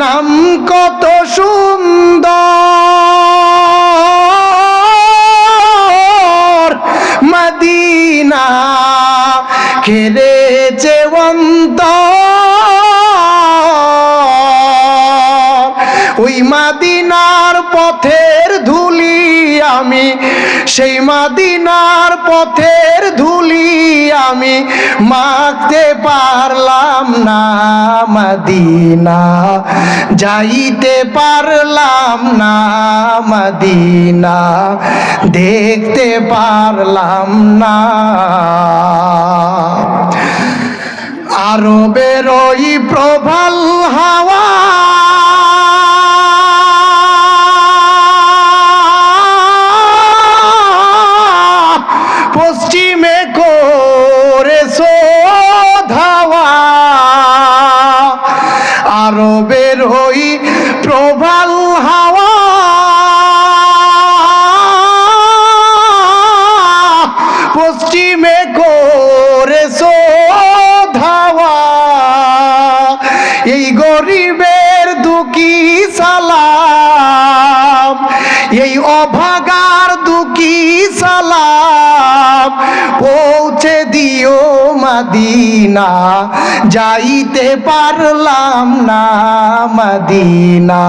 নাম কত সুন্দর। মদিনা খেলেছে অন্তর। ওই মাদিনার পথের ধুলি আমি, সেই মাদিনার পথের ধুলি আমি মাখতে পারলাম না মদিনা, যাইতে পারলাম না মদিনা, দেখতে পারলাম না। আরবের ওই প্রবল হাওয়া আরবের ওই প্রবল হাওয়া। পশ্চিমে করে ধাওয়া। এই গরিবের দুঃখী সালাম, এই অভাগার দুঃখী সালাম। পৌঁছে দিও মদিনা, যাইতে পারলাম না মদিনা,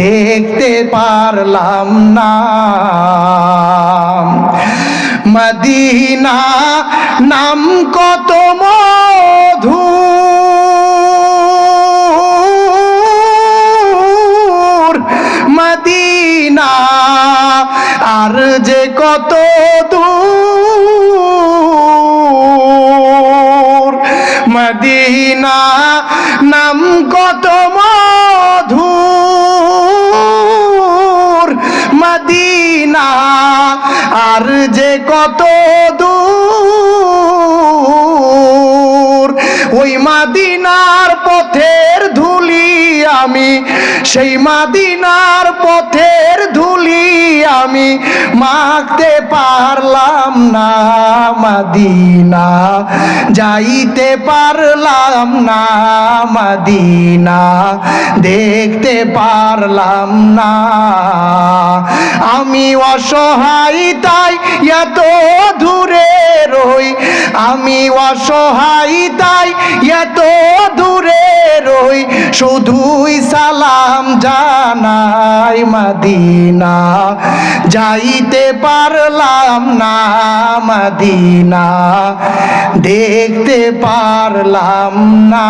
দেখতে পারলাম না মদিনা, নাম কত মধু। মদিনা, আর যে কত দূর মদিনা নাম কত মধুর। মদিনা আর যে কত দূর। ওই মাদিনার পথের ধুলি আমি, সেই মাদিনার পথের ধুলি আমি মাখতে পারলাম না। মাদিনা। যাইতে পারলাম না মাদিনা। দেখতে পারলাম না। আমি অসহায় তাই এত দূরে রই। আমি অসহায় তাই এত দূরে রই শুধুই সালাম জানাই মদিনা। যাইতে পারলাম না মদিনা, দেখতে পারলাম না।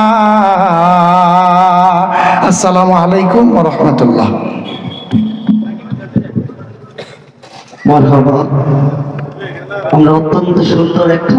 আসসালামু আলাইকুম রহমতুল্লাহ। আমরা অত্যন্ত সুন্দর একটা